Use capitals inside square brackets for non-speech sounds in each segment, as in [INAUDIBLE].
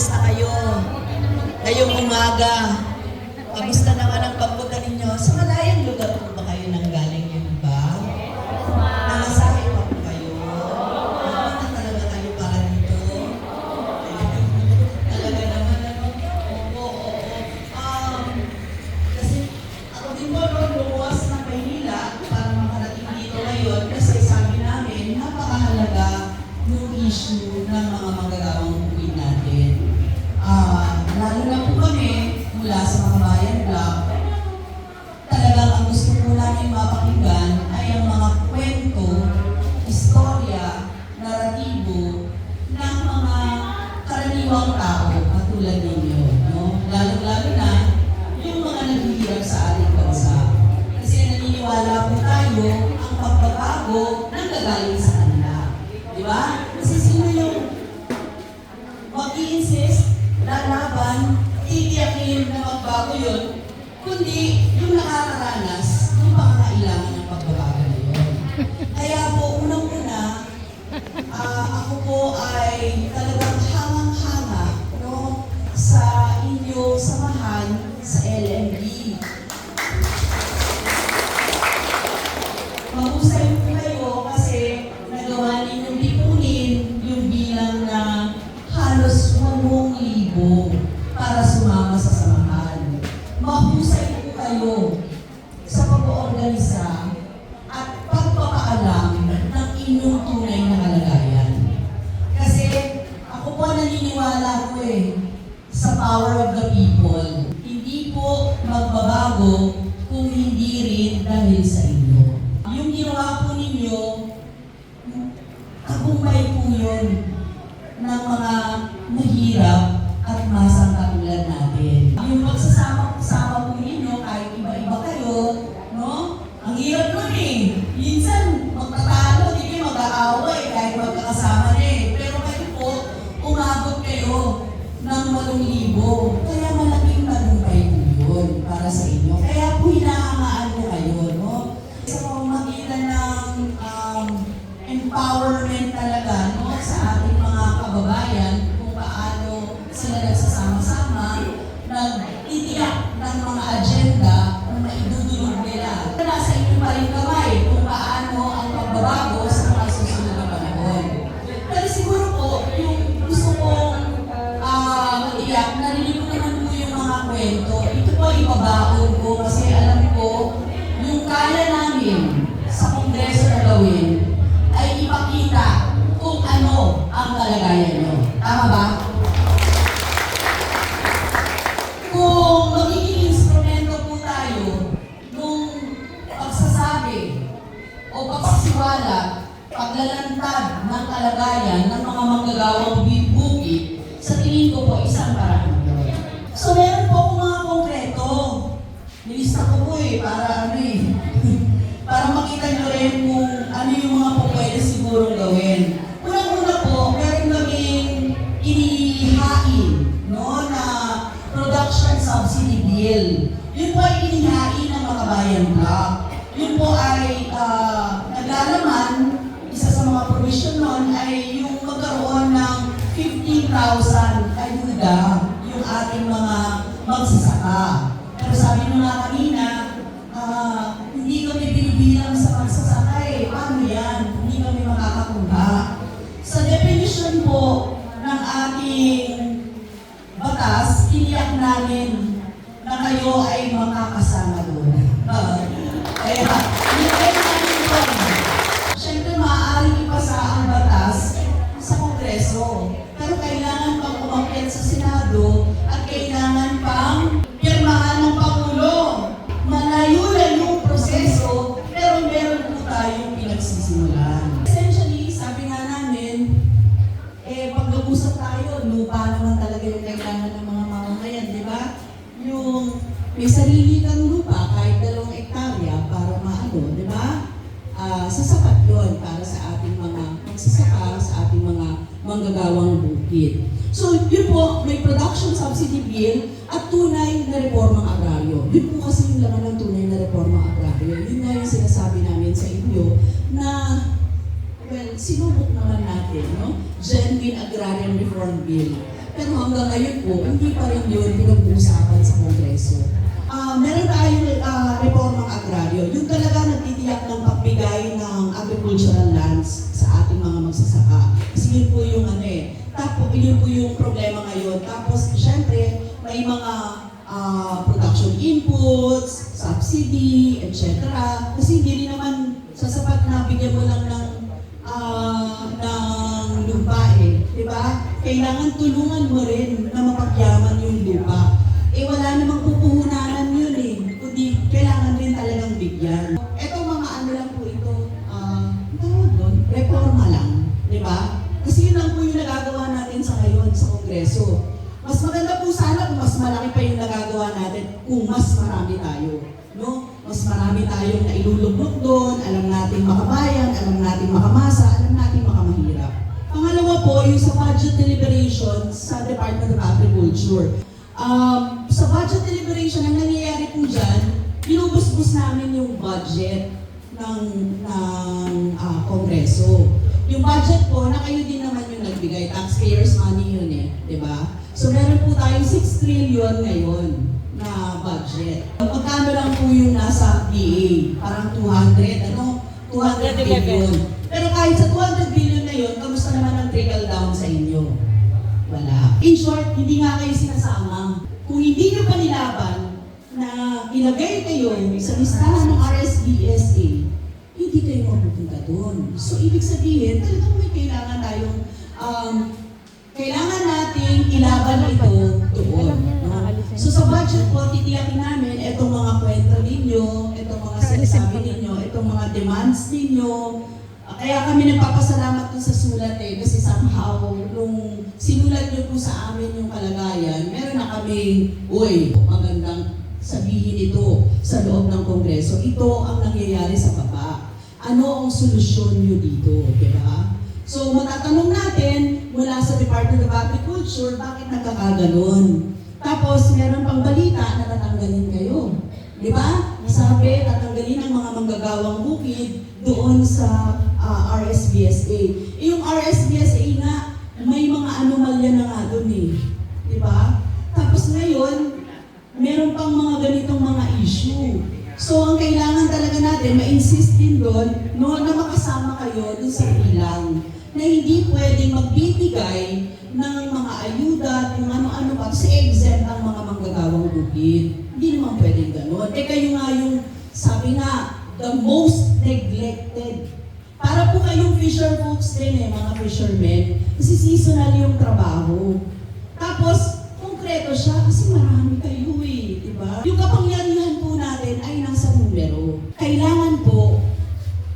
Kamusta kayo? Ngayong umaga, ang tao katulad ninyo. No? Lalo-lalo na yung mga naghihirap sa ating bansa. Kasi naniniwala po tayo ang pagbabago ng nanggagaling sa kanila. Di ba? Kasi sino yung mag insist lalaban, titiyakin na magbago yun, kundi yung nakakaranas ng pangangailangan rigor kalagayan ng mga manggagawang pero kailangan pang umakyat sa Senado at kailangan pang pirmahan ng Pangulo. Malayo-layo proseso, pero meron po tayong pinagsisimulan. Essentially, sabi nga namin, eh, pag-usap tayo, lupa naman talaga yung kailangan ng mga mamamayan, di ba? Yung may sarili kang lupa, kahit dalawang ektarya, para maano, di ba? Ah, uh, sasapat yun para sa ating mga magsasaka, sa ating mga manggagawang bukid. So, yun po, may production subsidy bill at tunay na reformang agraryo. Yun po kasi yung laman ng tunay na reformang agraryo. Yun nga yung sinasabi namin sa inyo na, well, sinubok naman natin, no? Genuine Agrarian Reform Bill. Pero hanggang ngayon po, hindi pa rin yun pinag-uusapan sa Kongreso. Uh, meron tayong uh, reformang agraryo. Yung talaga nagtitiyak ng pagbigay ng agricultural lands sa ating mga magsasaka. Kasi yun po yung ano eh. Tapos yun po yung problema ngayon. Tapos syempre, may mga ah, production inputs, subsidy, etc. Kasi hindi rin naman sasapat na bigyan mo lang ng ah, ng lupa eh. Ba? Kailangan tulungan mo rin na mapagyaman yung lupa. Eh wala namang pupuhunanan natin sa Kongreso. Mas maganda po sana kung mas malaki pa yung nagagawa natin kung mas marami tayo. No? Mas marami tayong nailulubog doon, alam natin makabayan, alam natin makamasa, alam natin makamahirap. Pangalawa po, yung sa budget deliberations sa Department of Agriculture. Um, sa budget deliberation, ang nangyayari po dyan, binubusbus namin yung budget ng, ng ah, Kongreso. Yung budget po, na kayo din naman nagbigay, taxpayers money yun eh, di ba? So meron po tayong 6 trillion ngayon na budget. Magkano lang po yung nasa DA? Parang 200, ano? 200 billion. Pero kahit sa 200 billion na yun, kamusta naman ang trickle down sa inyo? Wala. In short, hindi nga kayo sinasama. Kung hindi nyo pa nilaban na ilagay kayo sa listahan ng RSBSA, hindi kayo mapupunta doon. So, ibig sabihin, talagang may kailangan tayong, um, kailangan nating ilaban ito doon. No? So, sa budget po, titiyakin namin itong mga kwento ninyo, itong mga sinasabi ninyo, itong mga demands ninyo, Kaya kami nagpapasalamat dun sa sulat eh, kasi somehow, nung sinulat niyo po sa amin yung kalagayan, meron na kami, uy, magandang sabihin ito sa loob ng Kongreso. Ito ang nangyayari sa baba. Ano ang solusyon niyo dito, di ba? So, matatanong natin mula sa Department of Agriculture, bakit nagkakaganon? Tapos, meron pang balita na tatanggalin kayo. Di ba? Sabi, tatanggalin ang mga manggagawang bukid doon sa ah, RSBSA. Eh, yung RSBSA nga, may mga anomalya na nga doon eh. Di ba? Tapos ngayon, meron pang mga ganitong mga issue. So, ang kailangan natin, ma-insist din doon, no, na makasama kayo doon sa bilang na hindi pwedeng magbibigay ng mga ayuda at kung ano-ano pa kasi exempt ang mga manggagawang bukid. Hindi naman pwedeng gano'n. Eh kayo nga yung, sabi nga, the most neglected. Para po kayong fisher folks din eh, mga fishermen. Kasi seasonal yung trabaho. Tapos, konkreto siya kasi marami kayo eh, di ba? Yung kapangyarihan po natin ay nasa numero. Kailangan po,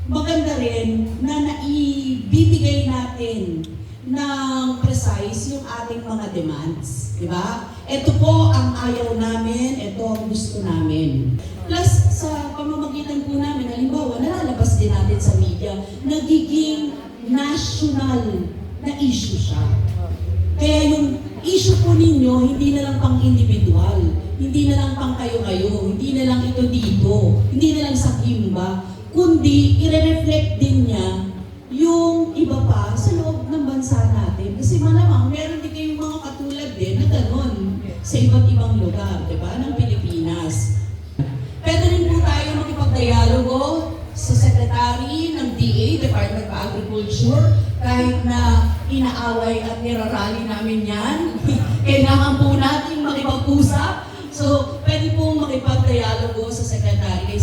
maganda rin na naibibigay natin ng precise yung ating mga demands. Di ba? Ito po ang ayaw namin, ito ang gusto namin. Plus, sa pamamagitan po namin, halimbawa, nalalabas din natin sa media, nagiging national na issue siya. Kaya yung issue po ninyo, hindi na lang pang individual, hindi na lang pang kayo-kayo, hindi na lang ito dito, hindi na lang sa Kimba, kundi i-reflect din sa iba't ibang lugar, di ba, ng Pilipinas. Pwede rin po tayo makipag-dialogo sa Secretary ng DA, Department of Agriculture, kahit na inaaway at nirarally namin yan. [LAUGHS] Kailangan po natin makipag-usap. So, pwede po makipag-dialogo sa Secretary, kay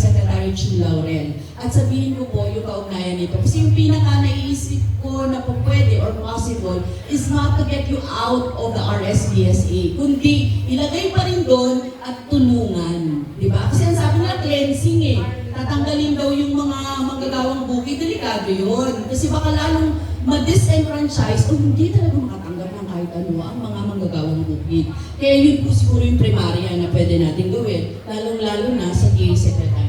Chu Laurel. At sabihin ko po yung kaugnayan nito. Kasi yung pinaka naiisip ko na po pwede or possible is not to get you out of the RSBSA, kundi ilagay pa rin doon at tulungan. Di ba? Kasi ang sabi nila, cleansing eh. Tatanggalin daw yung mga manggagawang bukid, delikado yun. Kasi baka lalong ma-disenfranchise o hindi talaga makatanggap ng kahit ano ang mga manggagawang bukid. Kaya yun po siguro yung primarya na pwede natin gawin, lalong-lalo na sa DA Secretary.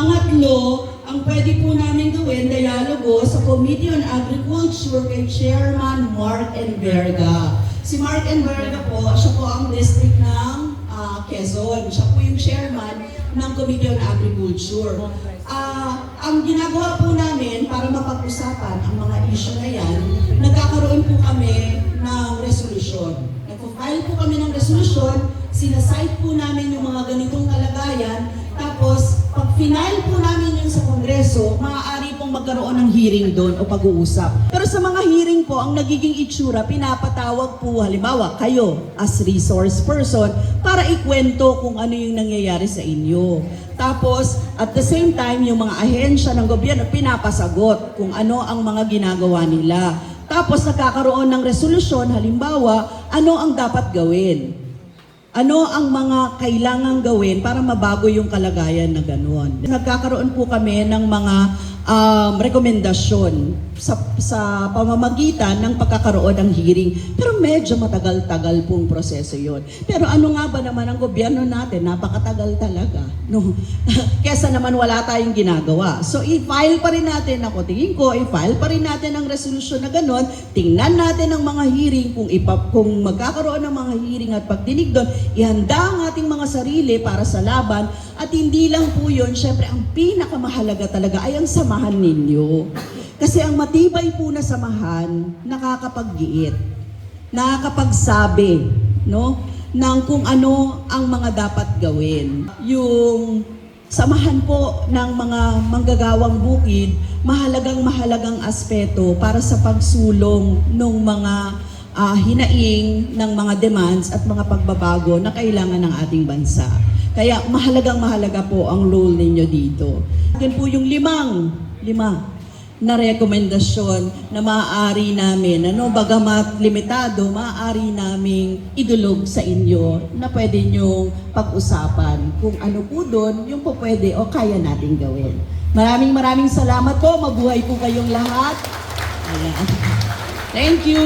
Pangatlo, ang pwede po namin gawin, dialogo sa Committee on Agriculture kay Chairman Mark Enverga. Si Mark Enverga po, siya po ang district ng ah, Quezon. Siya po yung chairman ng Committee on Agriculture. Ah, ang ginagawa po namin para mapag-usapan ang mga issue na yan, nagkakaroon po kami ng resolusyon. Nagpo-file po kami ng resolusyon, sinasite po namin yung mga ganitong kalagayan, tapos final po namin yun sa Kongreso, maaari pong magkaroon ng hearing doon o pag-uusap. Pero sa mga hearing po, ang nagiging itsura, pinapatawag po halimbawa kayo as resource person para ikwento kung ano yung nangyayari sa inyo. Tapos, at the same time, yung mga ahensya ng gobyerno pinapasagot kung ano ang mga ginagawa nila. Tapos nagkakaroon ng resolusyon, halimbawa, ano ang dapat gawin? Ano ang mga kailangang gawin para mabago yung kalagayan na gano'n? Nagkakaroon po kami ng mga um, rekomendasyon sa, sa pamamagitan ng pagkakaroon ng hearing. Pero medyo matagal-tagal pong proseso yon. Pero ano nga ba naman ang gobyerno natin? Napakatagal talaga. No? [LAUGHS] Kesa naman wala tayong ginagawa. So i-file pa rin natin, ako tingin ko, i-file pa rin natin ang resolusyon na gano'n. Tingnan natin ang mga hearing, kung, ipa, kung magkakaroon ng mga hearing at pagdinig doon, ihanda ang ating mga sarili para sa laban. At hindi lang po yun, syempre ang pinakamahalaga talaga ay ang samahan ninyo. Kasi ang matibay po na samahan, nakakapaggiit, nakakapagsabi, no? ng kung ano ang mga dapat gawin. Yung samahan po ng mga manggagawang bukid, mahalagang mahalagang aspeto para sa pagsulong ng mga ah, hinaing ng mga demands at mga pagbabago na kailangan ng ating bansa. Kaya mahalagang mahalaga po ang role ninyo dito. Yan po yung limang, lima na rekomendasyon na maaari namin, ano, bagamat limitado, maaari naming idulog sa inyo na pwede nyong pag-usapan kung ano po doon yung po pwede o kaya nating gawin. Maraming maraming salamat po. Mabuhay po kayong lahat. Ayan. Thank you!